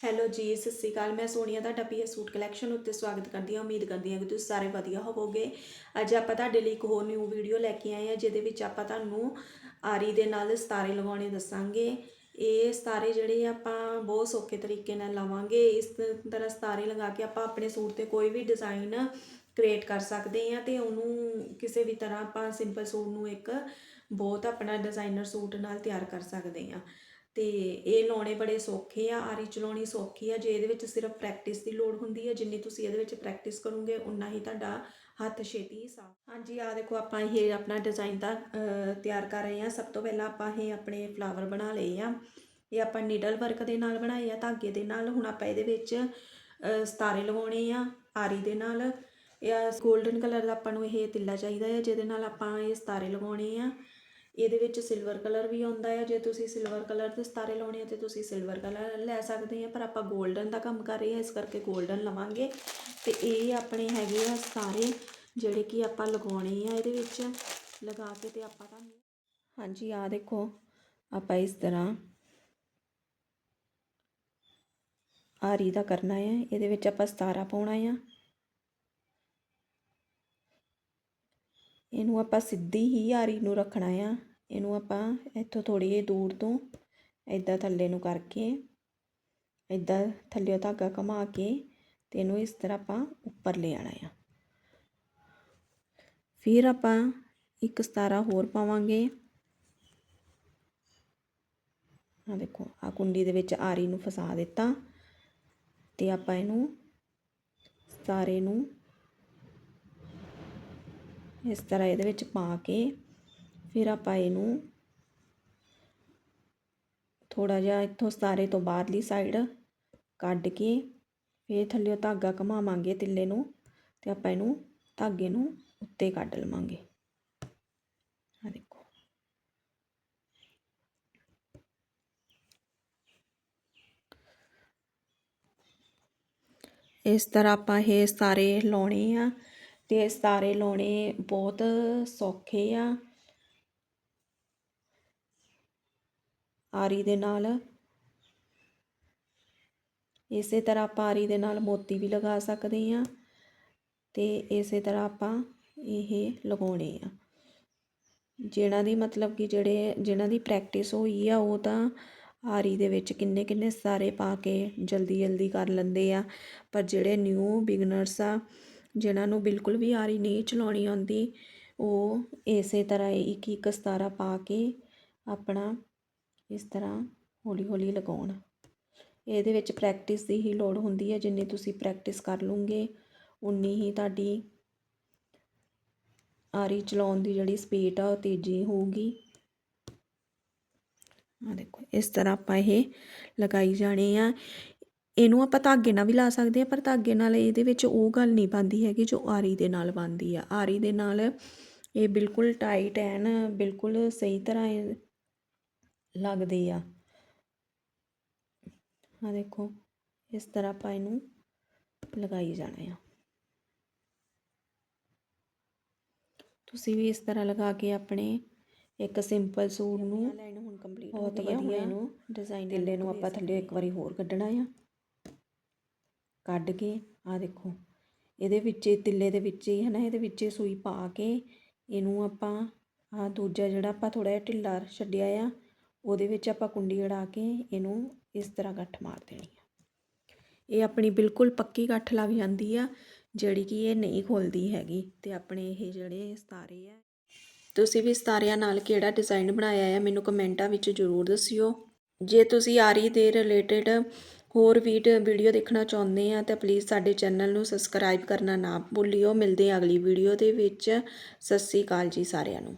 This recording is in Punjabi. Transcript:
ਹੈਲੋ ਜੀ, ਸਤਿ ਸ਼੍ਰੀ ਅਕਾਲ। ਮੈਂ ਸੋਨੀਆ, ਤੁਹਾਡਾ ਪੀਏ ਸੂਟ ਕਲੈਕਸ਼ਨ ਉੱਤੇ ਸਵਾਗਤ ਕਰਦੀ ਹਾਂ। ਉਮੀਦ ਕਰਦੀ ਹਾਂ ਕਿ ਤੁਸੀਂ ਸਾਰੇ ਵਧੀਆ ਹੋਵੋਗੇ। ਅੱਜ ਆਪਾਂ ਤੁਹਾਡੇ ਲਈ ਇੱਕ ਹੋਰ ਨਿਊ ਵੀਡੀਓ ਲੈ ਕੇ ਆਏ ਹਾਂ, ਜਿਹਦੇ ਵਿੱਚ ਆਪਾਂ ਤੁਹਾਨੂੰ ਆਰੀ ਦੇ ਨਾਲ ਸਤਾਰੇ ਲਗਾਉਣੇ ਦੱਸਾਂਗੇ। ਇਹ ਸਤਾਰੇ ਜਿਹੜੇ ਆ ਆਪਾਂ ਬਹੁਤ ਸੌਖੇ ਤਰੀਕੇ ਨਾਲ ਲਾਵਾਂਗੇ। ਇਸ ਤਰ੍ਹਾਂ ਸਤਾਰੇ ਲਗਾ ਕੇ ਆਪਾਂ ਆਪਣੇ ਸੂਟ ਤੇ ਕੋਈ ਵੀ ਡਿਜ਼ਾਈਨ ਕ੍ਰੀਏਟ ਕਰ ਸਕਦੇ ਹਾਂ ਤੇ ਉਹਨੂੰ ਕਿਸੇ ਵੀ ਤਰ੍ਹਾਂ ਆਪਾਂ ਸਿੰਪਲ ਸੂਟ ਨੂੰ ਇੱਕ ਬਹੁਤ ਆਪਣਾ ਡਿਜ਼ਾਈਨਰ ਸੂਟ ਨਾਲ ਤਿਆਰ ਕਰ ਸਕਦੇ ਹਾਂ। ਤੇ ਇਹ ਲਾਉਣੇ ਬੜੇ ਸੌਖੇ ਆ ਆਰੀ ਚਲਾਉਣੀ ਸੌਖੀ ਆ ਜੇ ਇਹਦੇ ਵਿੱਚ ਸਿਰਫ ਪ੍ਰੈਕਟਿਸ ਦੀ ਲੋੜ ਹੁੰਦੀ ਹੈ ਜਿੰਨੀ ਤੁਸੀਂ ਇਹਦੇ ਵਿੱਚ ਪ੍ਰੈਕਟਿਸ ਕਰੋਗੇ ਉਨਾ ਹੀ ਤੁਹਾਡਾ ਹੱਥ ਛੇਤੀ ਸਾਫ਼। ਹਾਂਜੀ ਆ ਦੇਖੋ ਆਪਾਂ ਇਹ ਆਪਣਾ ਡਿਜ਼ਾਈਨ ਦਾ ਤਿਆਰ ਕਰ ਰਹੇ ਹਾਂ ਸਭ ਤੋਂ ਪਹਿਲਾਂ ਆਪਾਂ ਇਹ ਆਪਣੇ ਫਲਾਵਰ ਬਣਾ ਲਏ ਆ। ਇਹ ਆਪਾਂ ਨੀਡਲ ਵਰਕ ਦੇ ਨਾਲ ਬਣਾਏ ਆ ਧਾਗੇ ਦੇ ਨਾਲ। ਹੁਣ ਆਪਾਂ ਇਹਦੇ ਵਿੱਚ ਅ, ਸਤਾਰੇ ਲਗਾਉਣੇ ਆ ਆਰੀ ਦੇ ਨਾਲ। ਇਹ 골ਡਨ ਕਲਰ ਦਾ ਆਪਾਂ ਨੂੰ ਇਹ ਤਿੱਲਾ ਚਾਹੀਦਾ ਹੈ ਜਿਹਦੇ ਨਾਲ ਆਪਾਂ ਇਹ ਸਤਾਰੇ ਲਗਾਉਣੇ ਆ। ਇਹਦੇ ਵਿੱਚ ਸਿਲਵਰ ਕਲਰ ਵੀ ਆਉਂਦਾ ਹੈ ਜੇ ਤੁਸੀਂ ਸਿਲਵਰ ਕਲਰ ਦੇ ਸਤਾਰੇ ਲਾਉਣੇ ਆ ਤੇ ਤੁਸੀਂ ਸਿਲਵਰ ਕਲਰ ਲੈ ਸਕਦੇ ਆ, ਪਰ ਆਪਾਂ 골ਡਨ ਦਾ ਕੰਮ ਕਰ ਰਹੇ ਹਾਂ ਇਸ ਕਰਕੇ 골ਡਨ ਲਵਾਂਗੇ। ਤੇ ਇਹ ਆਪਣੇ ਹੈਗੇ ਆ ਸਤਾਰੇ, ਜਿਹੜੇ ਕਿ ਆਪਾਂ ਲਗਾਉਣੇ ਆ ਇਹਦੇ ਵਿੱਚ। ਲਗਾ ਕੇ ਤੇ ਆਪਾਂ ਤੁਹਾਨੂੰ ਹਾਂਜੀ ਆ ਦੇਖੋ, ਆਪਾਂ ਇਸ ਤਰ੍ਹਾਂ ਆਰੀ ਦਾ ਕਰਨਾ ਹੈ ਇਹਦੇ ਵਿੱਚ ਆਪਾਂ ਸਤਾਰਾ ਪਾਉਣਾ ਆ। ਇਹਨੂੰ ਆਪਾਂ ਸਿੱਧੀ ਹੀ ਆਰੀ ਨੂੰ ਰੱਖਣਾ ਆ। ਇਹਨੂੰ ਆਪਾਂ ਇੱਥੋਂ ਥੋੜੀ ਜਿਹੀ ਦੂਰ ਤੋਂ ਇਦਾਂ ਥੱਲੇ ਨੂੰ ਕਰਕੇ ਇਦਾਂ ਥੱਲੇ ਧਾਗਾ ਘੁਮਾ ਕੇ ਤੇ ਇਹਨੂੰ ਇਸ ਤਰ੍ਹਾਂ ਆਪਾਂ ਉੱਪਰ ਲੈ ਆਣਾ ਆ। ਫਿਰ ਆਪਾਂ ਇੱਕ ਸਤਾਰਾ ਹੋਰ ਪਾਵਾਂਗੇ। ਆ ਦੇਖੋ ਆ ਕੁੰਡੀ ਦੇ ਵਿੱਚ ਆਰੀ ਨੂੰ ਫਸਾ ਦਿੱਤਾ ਤੇ ਆਪਾਂ ਇਹਨੂੰ ਸਤਾਰੇ ਨੂੰ ਇਸ ਤਰ੍ਹਾਂ ਇਹਦੇ ਵਿੱਚ ਪਾ ਕੇ ਫਿਰ ਆਪਾਂ ਇਹਨੂੰ ਥੋੜਾ ਜਿਹਾ ਇੱਥੋਂ ਸਤਾਰੇ ਤੋਂ ਬਾਹਰਲੀ ਸਾਈਡ ਕੱਢ ਕੇ ਫਿਰ ਥੱਲੇ ਧਾਗਾ ਘਮਾਵਾਂਗੇ ਤਿੱਲੇ ਨੂੰ ਤੇ ਆਪਾਂ ਇਹਨੂੰ ਧਾਗੇ ਨੂੰ ਉੱਤੇ ਕੱਢ ਲਵਾਂਗੇ। ਆ ਦੇਖੋ। ਇਸ ਤਰ੍ਹਾਂ ਆਪਾਂ ਇਹ ਸਾਰੇ ਲਾਉਣੇ ਆ। ਅਤੇ ਸਿਤਾਰੇ ਲਾਉਣੇ ਬਹੁਤ ਸੌਖੇ ਆ। ਆਰੀ ਦੇ ਨਾਲ। ਇਸੇ ਤਰ੍ਹਾਂ ਆਪਾਂ ਆਰੀ ਦੇ ਨਾਲ ਮੋਤੀ ਵੀ ਲਗਾ ਸਕਦੇ ਹਾਂ ਤੇ ਇਸੇ ਤਰ੍ਹਾਂ ਆਪਾਂ ਇਹ ਲਗਾਉਣੇ ਆ। ਜਿਹਨਾਂ ਦੀ ਮਤਲਬ ਕਿ ਜਿਹੜੇ ਜਿਹਨਾਂ ਦੀ ਪ੍ਰੈਕਟਿਸ ਹੋਈ ਆ, ਉਹ ਤਾਂ ਆਰੀ ਦੇ ਵਿੱਚ ਕਿੰਨੇ ਕਿੰਨੇ ਸਾਰੇ ਪਾ ਕੇ ਜਲਦੀ ਜਲਦੀ ਕਰ ਲੈਂਦੇ ਆ। ਪਰ ਜਿਹੜੇ ਨਿਊ ਬਿਗਨਰਸ ਆ ਜਿਹਨਾਂ ਨੂੰ ਬਿਲਕੁਲ ਵੀ ਆਰੀ ਨਹੀਂ ਚਲਾਉਣੀ ਆਉਂਦੀ, ਉਹ ਇਸੇ ਤਰ੍ਹਾਂ ਇੱਕ ਇੱਕ ਸਤਾਰਾ ਪਾ ਕੇ ਆਪਣਾ ਇਸ ਤਰ੍ਹਾਂ ਹੌਲੀ ਹੌਲੀ ਲਗਾਉਣ। ਇਹਦੇ ਵਿੱਚ ਪ੍ਰੈਕਟਿਸ ਦੀ ਹੀ ਲੋੜ ਹੁੰਦੀ ਹੈ, ਜਿੰਨੀ ਤੁਸੀਂ ਪ੍ਰੈਕਟਿਸ ਕਰ ਲੂੰਗੇ ਉਨੀ ਹੀ ਤੁਹਾਡੀ ਆਰੀ ਚਲਾਉਣ ਦੀ ਜਿਹੜੀ ਸਪੀਡ ਆ ਉਹ ਤੇਜ਼ੀ ਹੋਊਗੀ। ਆ ਦੇਖੋ, ਇਸ ਤਰ੍ਹਾਂ ਆਪਾਂ ਇਹ ਲਗਾਈ ਜਾਣੇ ਆ। ਇਹਨੂੰ ਆਪਾਂ ਧਾਗੇ ਨਾਲ ਵੀ ਲਾ ਸਕਦੇ ਆ ਪਰ ਧਾਗੇ ਨਾਲ ਇਹਦੇ ਵਿੱਚ ਉਹ ਗੱਲ ਨਹੀਂ ਬਣਦੀ ਹੈਗੀ ਜੋ ਆਰੀ ਦੇ ਨਾਲ ਬਣਦੀ ਆ। ਆਰੀ ਦੇ ਨਾਲ ਇਹ ਬਿਲਕੁਲ ਟਾਈਟ ਐਨ ਬਿਲਕੁਲ ਸਹੀ ਤਰ੍ਹਾਂ ਲੱਗਦੇ ਆ। ਆ ਦੇਖੋ ਇਸ ਤਰ੍ਹਾਂ ਆਪਾਂ ਇਹਨੂੰ ਲਗਾਈ ਜਾਣਾ ਆ। ਤੁਸੀਂ ਵੀ ਇਸ ਤਰ੍ਹਾਂ ਲਗਾ ਕੇ ਆਪਣੇ ਇੱਕ ਸਿੰਪਲ ਸੂਟ ਨੂੰ ਲਾਈਨ ਹੁਣ ਕੰਪਲੀਟ ਬਹੁਤ ਵਧੀਆ ਇਹਨੂੰ ਡਿਜ਼ਾਈਨ ਦਿੱਲੇ ਨੂੰ ਆਪਾਂ ਥੱਲੇ ਇੱਕ ਵਾਰੀ ਹੋਰ ਕੱਢਣਾ ਆ। ਕੱਢ ਕੇ, ਆਹ ਦੇਖੋ। ਇਹਦੇ ਵਿੱਚ, ਤਿੱਲੇ ਦੇ ਵਿੱਚ ਹੀ ਹੈ ਨਾ ਇਹਦੇ ਵਿੱਚ ਸੂਈ ਪਾ ਕੇ, ਇਹਨੂੰ ਆਪਾਂ, ਆਹ ਦੂਜਾ ਜਿਹੜਾ ਆਪਾਂ ਥੋੜ੍ਹਾ ਜਿਹਾ ਢਿੱਲਾ ਛੱਡਿਆ ਆ, ਉਹਦੇ ਵਿੱਚ ਆਪਾਂ ਕੁੰਡੀ ਅੜਾ ਕੇ ਇਹਨੂੰ ਇਸ ਤਰ੍ਹਾਂ ਗੱਠ ਮਾਰ ਦੇਣੀ ਆ। ਇਹ ਆਪਣੀ ਬਿਲਕੁਲ ਪੱਕੀ ਗੱਠ ਲੱਗ ਜਾਂਦੀ ਆ, ਜਿਹੜੀ ਕਿ ਇਹ ਨਹੀਂ ਖੁੱਲਦੀ ਹੈਗੀ। ਤੇ ਆਪਣੇ ਇਹ ਜਿਹੜੇ ਸਤਾਰੇ ਆ, ਤੁਸੀਂ ਵੀ ਸਤਾਰਿਆਂ ਨਾਲ ਕਿਹੜਾ ਡਿਜ਼ਾਈਨ ਬਣਾਇਆ ਹੈ ਮੈਨੂੰ ਕਮੈਂਟਾਂ ਵਿੱਚ ਜ਼ਰੂਰ ਦੱਸਿਓ। ਜੇ ਤੁਸੀਂ ਆਰੀ ਦੇ ਰਿਲੇਟਡ ਹੋਰ ਵੀ ਵੀਡੀਓ ਦੇਖਣਾ ਚਾਹੁੰਦੇ ਆ ਤਾਂ ਪਲੀਜ਼ ਸਾਡੇ ਚੈਨਲ ਨੂੰ ਸਬਸਕ੍ਰਾਈਬ ਕਰਨਾ ਨਾ ਭੁੱਲਿਓ। ਮਿਲਦੇ ਹਾਂ ਅਗਲੀ ਵੀਡੀਓ ਦੇ ਵਿੱਚ। ਸਤਿ ਸ੍ਰੀ ਅਕਾਲ ਜੀ ਸਾਰਿਆਂ ਨੂੰ।